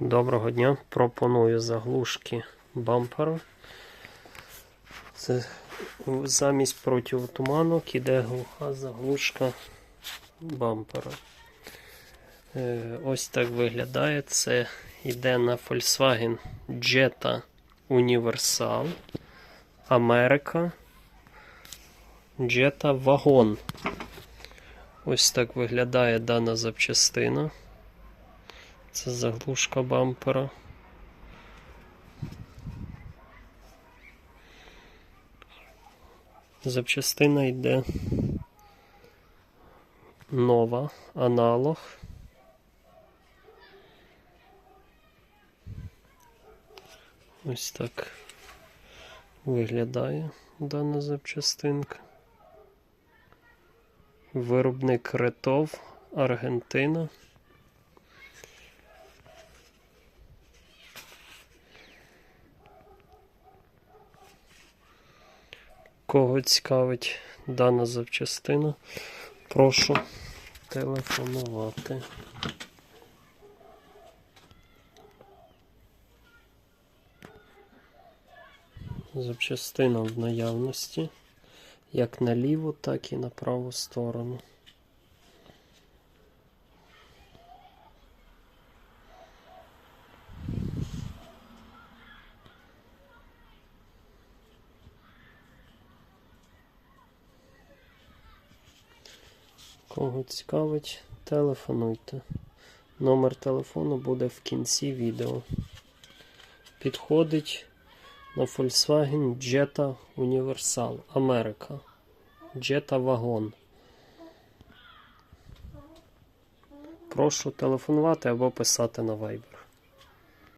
Доброго дня. Пропоную заглушки бампера. Це замість противотуманок іде глуха заглушка бампера. Е, Ось так виглядає. Це йде на Volkswagen Jetta Universal Америка. Jetta Wagon. Ось так виглядає дана запчастина. Це заглушка бампера. Запчастина йде нова, аналог. Ось так виглядає дана запчастинка. Виробник Ретов, Аргентина. Кого цікавить дана запчастина, прошу телефонувати. Запчастина в наявності як на ліву, так і на праву сторону. Кого цікавить, телефонуйте. Номер телефону буде в кінці відео. Підходить на Volkswagen Jetta Universal Америка. Jetta Wagon. Прошу телефонувати або писати на Viber.